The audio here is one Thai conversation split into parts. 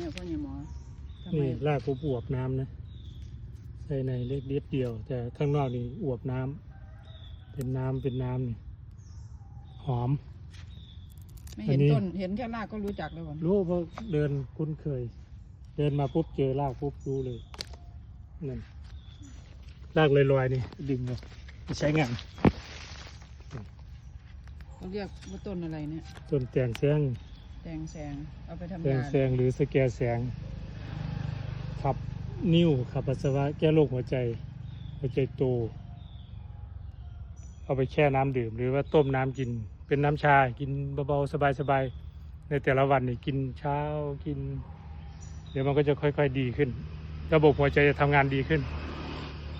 เนี่ยพ่อใหญ่หมอทำไมนี่รากผมอวบน้ำนะใส่ในเล็กเดียวเดียว แต่ข้างนอกนี่อวบน้ำเป็นน้ำเป็นน้ำนี่หอม ไม่เห็นอันนี้ ต้น เห็นแค่รากก็รู้จักแล้วก่อนรู้เพราะเดินคุ้นเคย เดินมาปุ๊บเจอรากปุ๊บรู้เลยนั่นรากลอยๆนี่ดึงเลยใช้งานเขาเรียกว่าต้นอะไรเนี่ยต้นแตงแสง แตงแซงเอาไปทำแตงแสงหรือสแกแสง ขับนิ้วขับปัสสาวะแก้โรคหัวใจ หัวใจโต เอาไปแช่น้ำดื่ม หรือว่าต้มน้ำกิน เป็นน้ำชา กินเบาๆสบายๆ ในแต่ละวันนี่กินเช้ากิน เดี๋ยวมันก็จะค่อย ๆ ดีขึ้น ระบบหัวใจจะทำงานดีขึ้น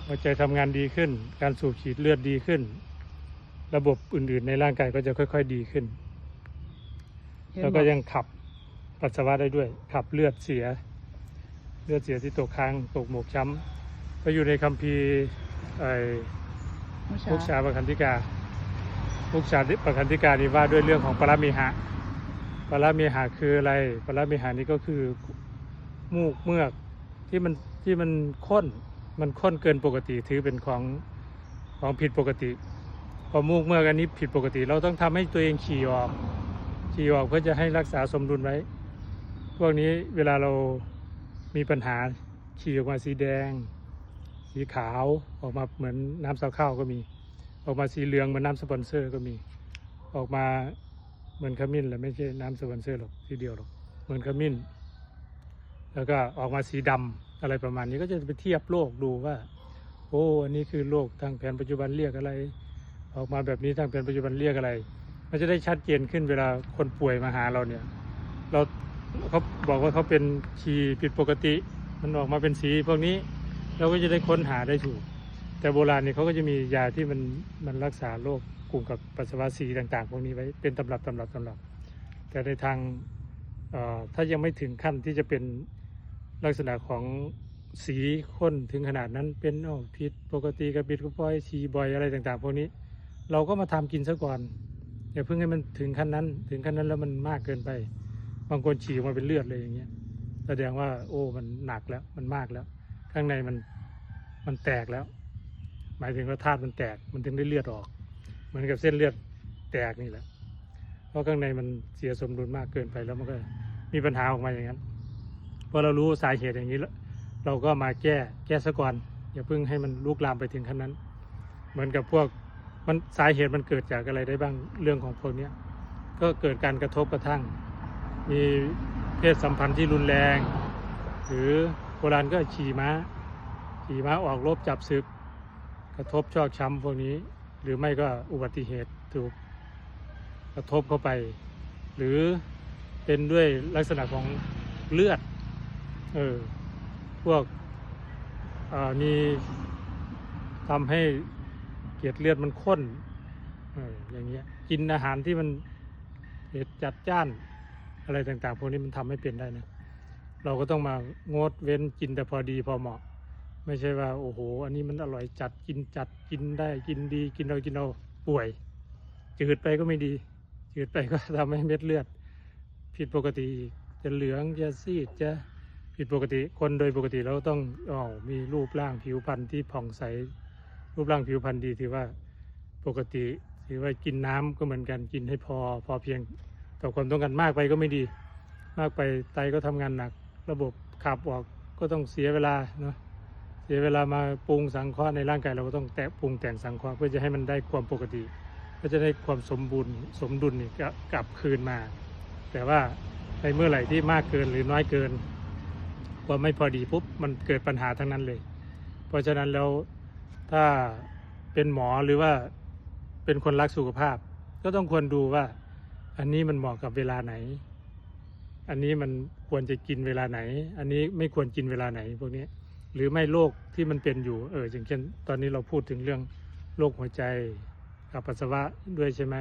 หัวใจทำงานดีขึ้น การสูบฉีดเลือดดีขึ้น ระบบอื่นๆ ในร่างกายก็จะค่อย ๆ ดีขึ้น แล้วบก็อกยังขับปัสสาวะได้ด้วย ขับเลือดเสีย เลือดเสียที่ตกค้างตกหมกช้ำ ก็อยู่ในคัมภีร์ไอ้เมื่อมุกเช้าชาปคันธิกามุกชาปคันธิกานี่ว่าด้วยเรื่องของปรมีหะปรมีหะคืออะไร ปรมีหะนี่ก็คือมูกเมือกที่มันที่มันข้น มันข้นเกินปกติถือเป็นของของผิดปกติ พอมูกเมือกอันนี้ผิดปกติ เราต้องทำให้ตัวเองฉี่ออก ฉี่ออกเพื่อจะให้รักษาสมดุลไว้ พวกนี้เวลาเรามีปัญหาฉี่ออกมาสีแดง สีขาวออกมาเหมือนน้ำซาวข้าวก็มี ออกมาสีเหลืองเหมือนน้ำสปอนเซอร์ก็มี ออกมาเหมือนขมิ้นแหละไม่ใช่น้ำสปอนเซอร์หรอกทีเดียวหรอกเหมือนขมิ้น แล้วก็ออกมาสีดำอะไรประมาณนี้ก็จะไปเทียบโรคดูว่า โอ้อันนี้คือโรคทางแผนปัจจุบันเรียกอะไร ออกมาแบบนี้ทางแผนปัจจุบันเรียกอะไร มันจะได้ชัดเจนขึ้นเวลาคนป่วยมาหาเราเนี่ย เราเขาบอกว่าเขาเป็นฉี่ผิดปกติ มันออกมาเป็นสีพวกนี้เราก็จะได้ค้นหาได้ถูก แต่โบราณเนี่ยเขาก็จะมียาที่มันมันรักษาโรคกลุ่มกับปัสสาวะสีต่าง ๆ พวกนี้ไว้เป็นตำรับตำรับตำรับ แต่ในทางถ้ายังไม่ถึงขั้นที่จะเป็นลักษณะของสีข้นถึงขนาดนั้นเป็นอ้อผิดปกติกับผิดกับปล่อยฉี่บ่อยอะไรต่าง ๆ พวกนี้ เราก็มาทำกินซะก่อน อย่าเพิ่งให้มันถึงขั้นนั้น ถึงขั้นนั้นแล้วมันมากเกินไป บางคนฉี่ออกมาเป็นเลือดเลยอย่างเงี้ยแสดงว่า โอ้มันหนักแล้วมันมากแล้ว ข้างในมันมันแตกแล้ว หมายถึงว่าธาตุมันแตกมันถึงได้เลือดออก เหมือนกับเส้นเลือดแตกนี่แหละเพราะข้างในมันเสียสมดุลมากเกินไปแล้วมันก็มีปัญหาออกมาอย่างนั้นพอเรารู้สาเหตุอย่างนี้แล้วเราก็มาแก้แก้ซะก่อนอย่าเพิ่งให้มันลุกลามไปถึงขั้นนั้น เหมือนกับพวก มันสาเหตุมันเกิดจากอะไรได้บ้างเรื่องของพวกเนี้ยก็เกิดการกระทบกระทั่ง มีเพศสัมพันธ์ที่รุนแรง หรือโบราณก็ขี่ม้า ขี่ม้าออกรบจับศึก กระทบชอกช้ำพวกนี้ หรือไม่ก็อุบัติเหตุถูกกระทบเข้าไป หรือเป็นด้วยลักษณะของเลือดเออพวกมีทำให้ เกล็ดเลือดมันข้นอย่างเงี้ยกินอาหารที่มันเผ็ดจัดจ้านอะไรต่างๆ พวกนี้มันทำให้เป็นได้นะเราก็ต้องมางดเว้นกินแต่พอดีพอเหมาะ ไม่ใช่ว่าโอ้โห อันนี้มันอร่อยจัดกินจัดกินได้กินดีกินเอากินเอาป่วย จืดไปก็ไม่ดีจืดไปก็ทำให้เม็ดเลือด ผิดปกติจะเหลืองจะซีดจะผิดปกติคนโดยปกติเราต้องอ๋อมีรูปร่างผิวพรรณที่ผ่องใส รูปร่างผิวพรรณดีถือว่าปกติถือว่ากินน้ำก็เหมือนกันกินให้พอพอเพียงต่อความต้องการมากไปก็ไม่ดี มากไปไตก็ทำงานหนัก ระบบขับออกก็ต้องเสียเวลาเนาะเสียเวลามาปรุงสังเคราะห์ในร่างกายเราก็ต้องแตะปรุงแต่งสังเคราะห์เพื่อจะให้มันได้ความปกติเพื่อจะได้ความสมบูรณ์สมดุลนี่ก็กลับคืนมา แต่ว่าในเมื่อไหร่ที่มากเกินหรือน้อยเกินความไม่พอดีปุ๊บมันเกิดปัญหาทั้งนั้นเลย เพราะฉะนั้นแล้ว ถ้าเป็นหมอหรือว่าเป็นคนรักสุขภาพ ก็ต้องควรดูว่า อันนี้มันเหมาะกับเวลาไหน อันนี้มันควรจะกินเวลาไหน อันนี้ไม่ควรกินเวลาไหนพวกนี้หรือไม่โรคที่มันเป็นอยู่เอออย่างเช่นตอนนี้เราพูดถึงเรื่องโรคหัวใจกับปัสสาวะด้วยใช่ไหม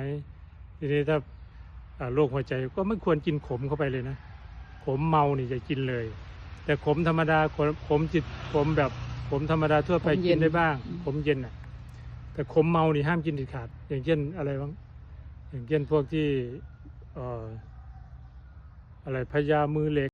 ทีนี้ถ้าโรคหัวใจก็ไม่ควรกินขมเข้าไปเลยนะ ขมเมานี่จะกินเลย แต่ขมธรรมดาขมขมจิตขมแบบ ขมธรรมดาทั่วไปขมเย็กิน นได้บ้าง ขมเย็นอะ แต่ขมเมานี่ห้ามกินเด็ดขาด อย่างเช่นอะไรบ้าง อย่างเช่นพวกที่เอ่ออะไรพญามือเหล็ก